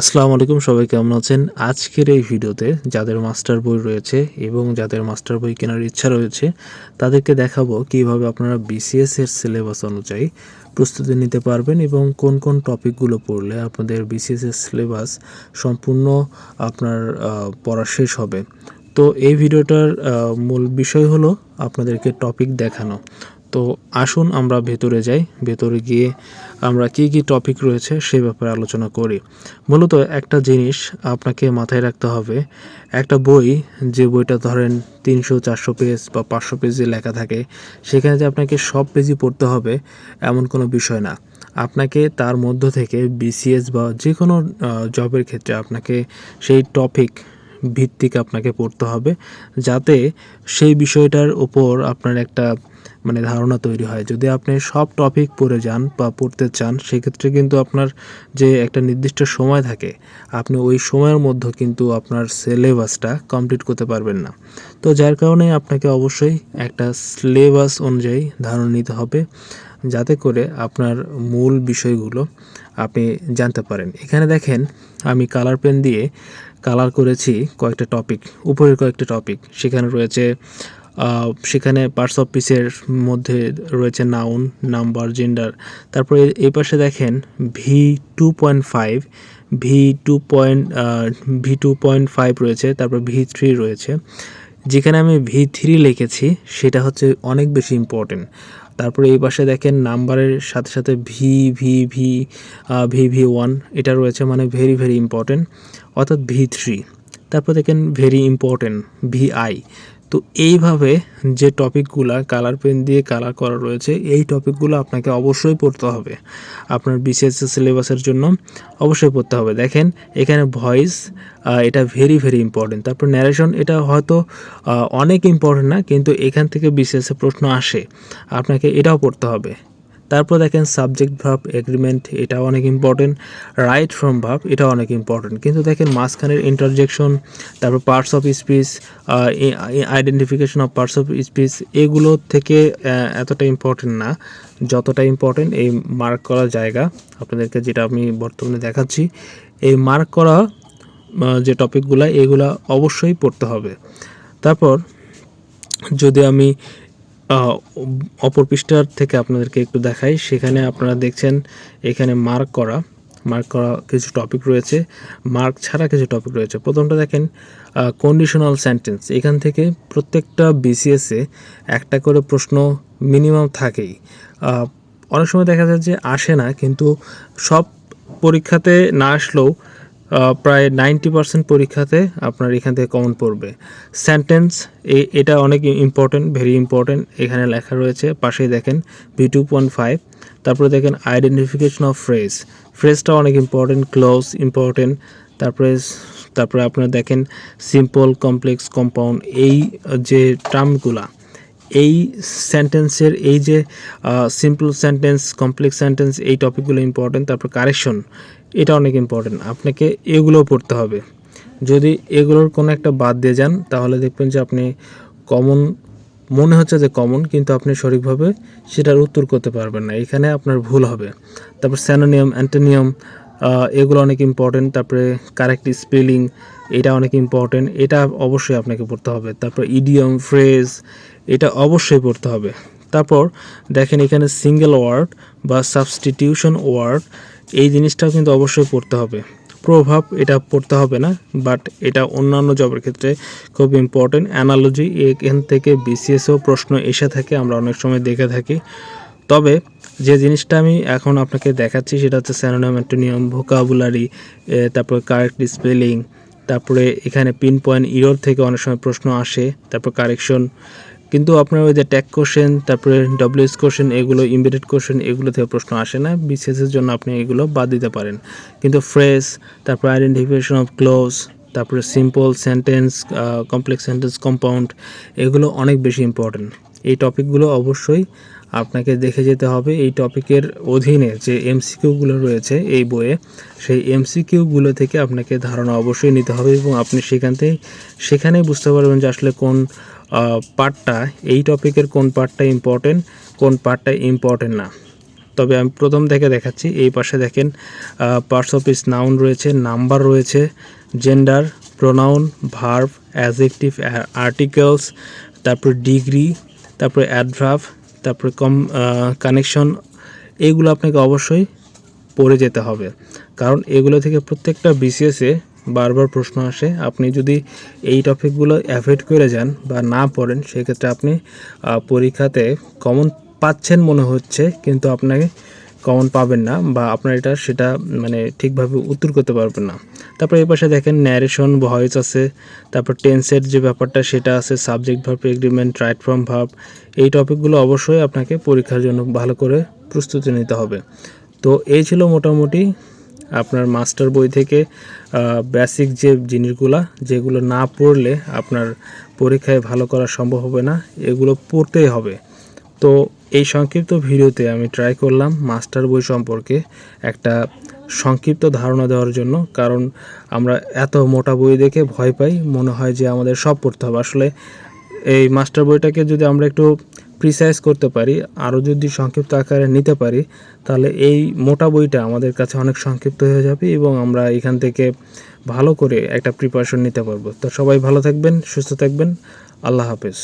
আসসালামু আলাইকুম, সবাই কেমন আছেন? আজকের এই ভিডিওতে যাদের মাস্টার বই রয়েছে এবং যাদের মাস্টার বই কেনার ইচ্ছা রয়েছে, তাদেরকে দেখাবো কীভাবে আপনারা বিসিএস এর সিলেবাস অনুযায়ী প্রস্তুতি নিতে পারবেন এবং কোন কোন টপিকগুলো পড়লে আপনাদের বিসিএস এর সিলেবাস সম্পূর্ণ আপনার পড়া শেষ হবে। তো এই ভিডিওটার মূল বিষয় হলো আপনাদেরকে টপিক দেখানো। তো আসুন আমরা ভেতরে যাই, ভেতরে গিয়ে আমরা কি কি টপিক রয়েছে সে ব্যাপারে আলোচনা করি। মূলত একটা জিনিস আপনাকে মাথায় রাখতে হবে, একটা বই, যে বইটা ধরেন তিনশো, চারশো পেজ বা পাঁচশো পেজে লেখা থাকে, সেখানে যে আপনাকে সব পেজই পড়তে হবে এমন কোনো বিষয় না। আপনাকে তার মধ্য থেকে বিসিএস বা যে কোনো জবের ক্ষেত্রে আপনাকে সেই টপিক ভিত্তিক আপনাকে পড়তে হবে যাতে সেই বিষয়টার উপর আপনার একটা মানে ধারণা তৈরি হয়। যদি আপনি সব টপিক পড়ে যান বা পড়তে চান, সেক্ষেত্রে কিন্তু আপনার যে একটা নির্দিষ্ট সময় থাকে, আপনি ওই সময়ের মধ্যে কিন্তু আপনার সিলেবাসটা কমপ্লিট করতে পারবেন না। তো যার কারণে আপনাকে অবশ্যই একটা সিলেবাস অনুযায়ী ধারণা নিতে হবে, যাতে করে আপনার মূল বিষয়গুলো আপনি জানতে পারেন। এখানে দেখেন, আমি কালার পেন দিয়ে কালার করেছি কয়েকটা টপিক উপরের কয়েকটা টপিক সেখানে রয়েছে সেখানে পার্টস অফ পিসের মধ্যে রয়েছে নাউন নাম্বার জেন্ডার তারপরে এই পাশে দেখেন V two point five V two point V two point five রয়েছে, তারপর ভি থ্রি রয়েছে। যেখানে আমি ভি থ্রি লিখেছি, সেটা হচ্ছে অনেক বেশি ইম্পর্টেন্ট তারপরে এই পাশে দেখেন নাম্বারের সাথে সাথে V V V V V one এটা রয়েছে মানে ভেরি ভেরি ইম্পর্টেন্ট অর্থাৎ ভি থ্রি তারপর দেখেন ভেরি ইম্পর্টেন্ট ভি আই তো এইভাবে যে টপিকগুলো কালার পেন দিয়ে কালার করা রয়েছে, এই টপিকগুলো আপনাকে অবশ্যই পড়তে হবে। আপনার বিশেষ সিলেবাসের জন্য অবশ্যই পড়তে হবে। দেখেন, এখানে ভয়েস এটা ভেরি ভেরি ইম্পর্টেন্ট তারপর ন্যারেশন এটা হয়তো অনেক ইম্পর্টেন্ট না, কিন্তু এখান থেকে বিশেষ প্রশ্ন আসে। আপনাকে এটাও পড়তে হবে। তারপর দেখেন সাবজেক্ট ভাব এগ্রিমেন্ট এটা অনেক ইম্পর্টেন্ট রাইট ফ্রম ভাব, এটা অনেক ইম্পর্টেন্ট কিন্তু দেখেন মাঝখানের ইন্টারজেকশন তারপর parts of speech identification of parts of speech এগুলো থেকে এতটা ইম্পর্টেন্ট না। যতটা ইম্পর্টেন্ট এই মার্ক করা জায়গা, আপনাদেরকে যেটা আমি বর্তমানে দেখাচ্ছি, এই মার্ক করা যে টপিকগুলো এগুলা অবশ্যই পড়তে হবে। তারপর যদি আমি অপর পৃষ্ঠার থেকে আপনাদেরকে একটু দেখাই। সেখানে আপনারা দেখছেন এখানে মার্ক করা। মার্ক করা কিছু টপিক রয়েছে। মার্ক ছাড়া কিছু টপিক রয়েছে। প্রথমটা দেখেন কন্ডিশনাল সেন্টেন্স এখান থেকে প্রত্যেকটা বিসিএসে একটা করে প্রশ্ন মিনিমাম থাকেই। অনেক সময় দেখা যায় যে আসে না, কিন্তু সব পরীক্ষাতে না আসলেও প্রায় নাইনটি পার্সেন্ট পরীক্ষাতে আপনার এখান থেকে কমন পড়বে। সেন্টেন্স এটা অনেক ইম্পর্টেন্ট ভেরি ইম্পর্টেন্ট এখানে লেখা রয়েছে, পাশেই দেখেন ভি টু পয়েন্ট ফাইভ তারপরে দেখেন আইডেন্টিফিকেশন অফ ফ্রেজ ফ্রেজটা অনেক ইম্পর্টেন্ট ক্লোজ ইম্পর্টেন্ট তারপরে তারপরে আপনারা দেখেন সিম্পল কমপ্লেক্স কম্পাউন্ড এই যে টার্মগুলা এই সেন্টেন্সের এই যে সিম্পল সেন্টেন্স কমপ্লেক্স সেন্টেন্স এই টপিকগুলো ইম্পর্টেন্ট তারপর কারেকশন এটা অনেক ইম্পর্টেন্ট আপনাকে এগুলোও পড়তে হবে। যদি এগুলোর কোনো একটা বাদ দিয়ে যান, তাহলে দেখবেন যে আপনি কমন মনে হচ্ছে যে কমন কিন্তু আপনি সঠিকভাবে সেটার উত্তর করতে পারবেন না। এখানে আপনার ভুল হবে। তারপর স্যানোনিয়াম অ্যান্টোনিয়াম এগুলো অনেক ইম্পর্টেন্ট তারপরে কারেক্ট স্পেলিং এটা অনেক ইম্পর্টেন্ট এটা অবশ্যই আপনাকে পড়তে হবে। তারপর ইডিয়ম ফ্রেজ এটা অবশ্যই পড়তে হবে। তারপর দেখেন এখানে সিঙ্গেল ওয়ার্ড বা সাবস্টিটিউশন ওয়ার্ড এই জিনিসটাও কিন্তু অবশ্যই পড়তে হবে। প্রভাব এটা পড়তে হবে না বাট এটা অন্যান্য জবের ক্ষেত্রে খুব ইম্পর্টেন্ট অ্যানালজি এখান থেকে বিসিএসও প্রশ্ন এসে থাকে, আমরা অনেক সময় দেখে থাকি। তবে যে জিনিসটা আমি এখন আপনাকে দেখাচ্ছি সেটা হচ্ছে স্যানোনিয়াম অ্যান্টোনিয়াম ভোকাবুলারি তারপর কারেক্ট স্পেলিং, তারপরে এখানে পিন পয়েন্ট ইরোর থেকে অনেক সময় প্রশ্ন আসে, তারপর কারেকশন। কিন্তু আপনার ওই যে ট্যাগ কোশ্চেন, তারপরে ডব্লিউএস কোশ্চেন, এগুলো ইমিডিয়েট কোশ্চেন, এগুলো থেকে প্রশ্ন আসে না। বিসিএসের জন্য আপনি এগুলো বাদ দিতে পারেন। কিন্তু ফ্রেশ তারপর আইডেন্টিফিকেশন অফ ক্লোজ তারপরে simple sentence complex sentence compound এগুলো অনেক বেশি ইম্পর্টেন্ট এই টপিকগুলো অবশ্যই আপনাকে দেখে যেতে হবে এই টপিকের অধীনে যে এমসিকিউগুলো রয়েছে এই বইয়ে, সেই এমসিকিউগুলো থেকে আপনাকে ধারণা অবশ্যই নিতে হবে এবং আপনি সেখান থেকে সেখানেই বুঝতে পারবেন যে আসলে কোন পার্টটা এই টপিকের কোন পার্টটা ইম্পর্টেন্ট কোন পার্টটা ইম্পর্টেন্ট না। তবে আমি প্রথম থেকে দেখাচ্ছি, এই পাশে দেখেন পার্টস অফ ইস নাউন রয়েছে নাম্বার রয়েছে gender pronoun verb adjective articles তারপর ডিগ্রি তারপরে অ্যাডভার্ভ তারপরে কম কানেকশন এইগুলো আপনাকে অবশ্যই পড়ে যেতে হবে। কারণ এগুলো থেকে প্রত্যেকটা বিসিএসে বারবার প্রশ্ন আসে, আপনি যদি এই টপিকগুলো অ্যাভয়েড করে যান বা না পড়েন, সেক্ষেত্রে আপনি পরীক্ষাতে কমন পাচ্ছেন মনে হচ্ছে, কিন্তু আপনাকে কমন পাবেন না বা আপনার এটা সেটা মানে ঠিকভাবে উত্তর করতে পারবেন না। তারপর এই পাশে দেখেন ন্যারেশন ভয়েস আছে, তারপর টেন্সের যে ব্যাপারটা সেটা আছে subject verb agreement right from verb এই টপিকগুলো অবশ্যই আপনাকে পরীক্ষার জন্য ভালো করে প্রস্তুতি নিতে হবে। তো এই ছিল মোটামুটি আপনার মাস্টার বই থেকে বেসিক যে জিনিসগুলা যেগুলো না পড়লে আপনার পরীক্ষায় ভালো করা সম্ভব হবে না, এগুলো পড়তেই হবে। তো এই সংক্ষিপ্ত ভিডিওতে আমি ট্রাই করলাম মাস্টার বই সম্পর্কে একটা সংক্ষিপ্ত ধারণা দেওয়ার জন্য, কারণ আমরা এত মোটা বই দেখে ভয় পাই, মনে হয় যে আমাদের সব পড়তে হবে। আসলে এই মাস্টার বইটাকে যদি আমরা একটু প্রিসাইজ করতে পারি আরও যদি সংক্ষিপ্ত আকারে নিতে পারি, তাহলে এই মোটা বইটা আমাদের কাছে অনেক সংক্ষিপ্ত হয়ে যাবে এবং আমরা এখান থেকে ভালো করে একটা প্রিপারেশন নিতে পারব। তো সবাই ভালো থাকবেন, সুস্থ থাকবেন, আল্লাহ হাফেজ।